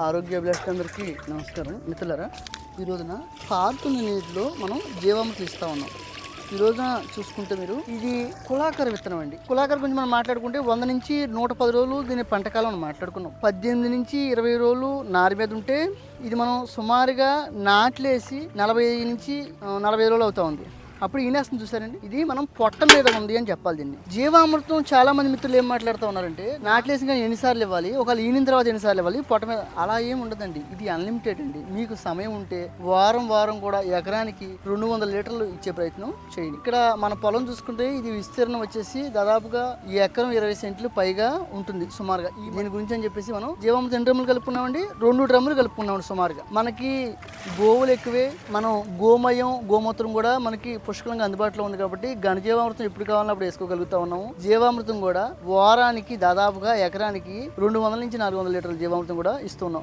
ఆరోగ్య అభిలాషులందరికీ నమస్కారం. మిత్రులరా ఈ రోజున పారుతున్న నీటిలో మనం జీవామృతం తీస్తూ ఉన్నాం. ఈ రోజున చూసుకుంటే మీరు ఇది కులాకర విత్తనం అండి. కులాకర గురించి మనం మాట్లాడుకుంటే వంద నుంచి నూట పది రోజులు దీని పంటకాలం మనం మాట్లాడుకున్నాం. పద్దెనిమిది నుంచి ఇరవై రోజులు నారు మీద ఉంటే ఇది మనం సుమారుగా నాట్లేసి నలభై నుంచి నలభై రోజులు అవుతూ ఉంది. అప్పుడు ఈనేస్తుంది చూసారండి? ఇది మనం పొట్ట మీద ఉంది అని చెప్పాలి దీన్ని. జీవామృతం చాలా మంది మిత్రులు ఏం మాట్లాడుతూ ఉన్నారంటే నాట్లేసిన కానీ ఎన్నిసార్లు ఇవ్వాలి? ఒకవేళ ఈనిన తర్వాత ఎన్నిసార్లు ఇవ్వాలి? పొట్ట మీద అలా ఏం ఉండదండి. ఇది అన్లిమిటెడ్ అండి. మీకు సమయం ఉంటే వారం వారం కూడా ఎకరానికి రెండు వందల లీటర్లు ఇచ్చే ప్రయత్నం చేయండి. ఇక్కడ మన పొలం చూసుకుంటే ఇది విస్తీర్ణం వచ్చేసి దాదాపుగా ఈ ఎకరం ఇరవై సెంట్లు పైగా ఉంటుంది సుమారుగా. దీని గురించి అని చెప్పేసి మనం జీవామృతం ఎన్ని డ్రమ్ములు కలుపుకున్నామండి? రెండు డ్రమ్ములు కలుపుకున్నామండి సుమారుగా. మనకి గోవులు ఎక్కువే. మనం గోమయం గోమూత్రం కూడా మనకి పుష్కలంగా అందుబాటులో ఉంది కాబట్టి ఘనజీవామృతం ఎప్పుడు కావాలన్నా అప్పుడు వేసుకోగలుగుతా ఉన్నాము. జీవామృతం కూడా వారానికి దాదాపుగా ఎకరానికి రెండు వందల నుంచి నాలుగు వందల లీటర్ల జీవామృతం కూడా ఇస్తున్నాం.